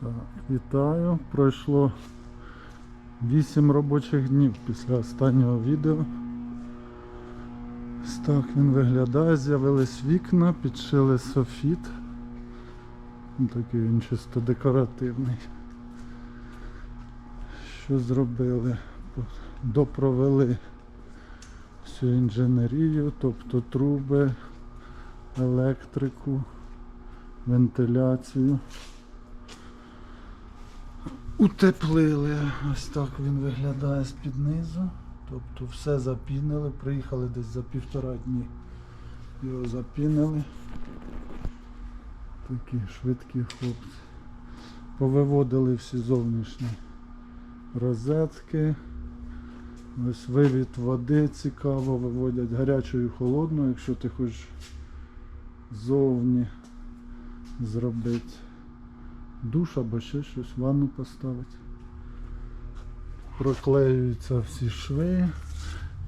Так, вітаю. Пройшло 8 робочих днів після останнього відео. Ось так він виглядає. З'явились вікна, підшили софіт. Такий він чисто декоративний. Що зробили? Допровели всю інженерію, тобто труби, електрику, вентиляцію. Утеплили. Ось так він виглядає з-під низу. Тобто все запінили. Приїхали десь за півтора дні. Його запінили. Такі швидкі хлопці. Повиводили всі зовнішні розетки. Ось вивід води цікаво, виводять гарячу і холодну, якщо ти хочеш зовні зробити душ або ще щось, ванну поставити. Проклеюються всі шви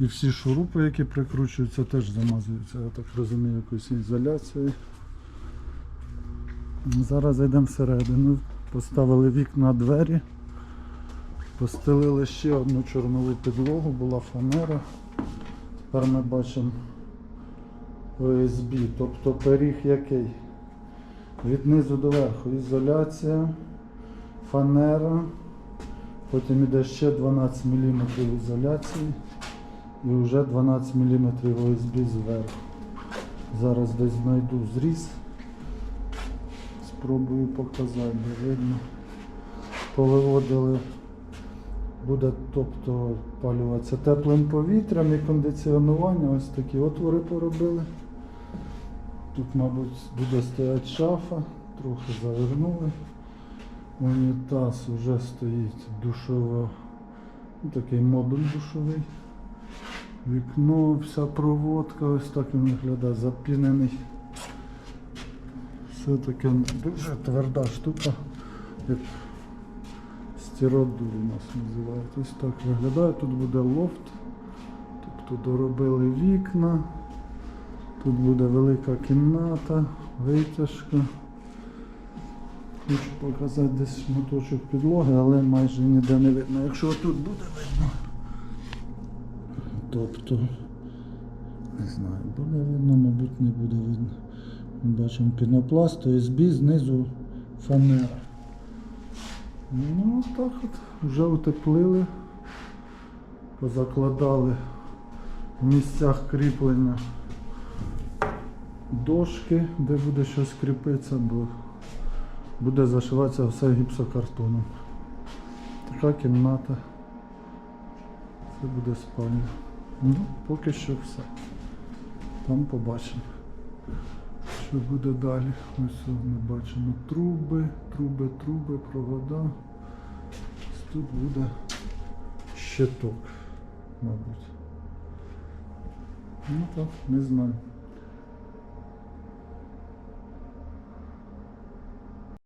і всі шурупи, які прикручуються, теж замазуються, я так розумію, якоюсь ізоляцією. Зараз зайдемо всередину. Поставили вікна двері. Постелили ще одну чорнову підлогу, була фанера. Тепер ми бачимо ОСБ, тобто пиріг який? Від низу до верху ізоляція, фанера, потім іде ще 12 мм ізоляції і вже 12 мм ОСБ зверху. Зараз десь знайду зріз. Спробую показати, де видно. Повиводили, буде тобто опалюватися теплим повітрям і кондиціонування. Ось такі отвори поробили. Тут, мабуть, буде стояти шафа, трохи завернули. Унітаз вже стоїть душово, ну, такий модуль душовий. Вікно, вся проводка, ось так він виглядає, запінений. Все таке дуже тверда штука, як стіродур у нас називають. Ось так виглядає. Тут буде лофт, тобто доробили вікна. Тут буде велика кімната, витяжка. Хочу показати десь шматочок підлоги, але майже ніде не видно. Якщо тут буде видно. Тобто, не знаю, буде видно, мабуть, не буде видно. Ми бачимо пінопласт, ОСБ, знизу фанера. Ну так от, вже утеплили, позакладали в місцях кріплення дошки, де буде щось кріпитися, бо буде зашиватися все гіпсокартоном. Така кімната. Це буде спальня. Ну, поки що все. Там побачимо. Що буде далі? Ось ми бачимо труби, труби, труби, провода. Тут буде щиток, мабуть. Ну так, не знаю.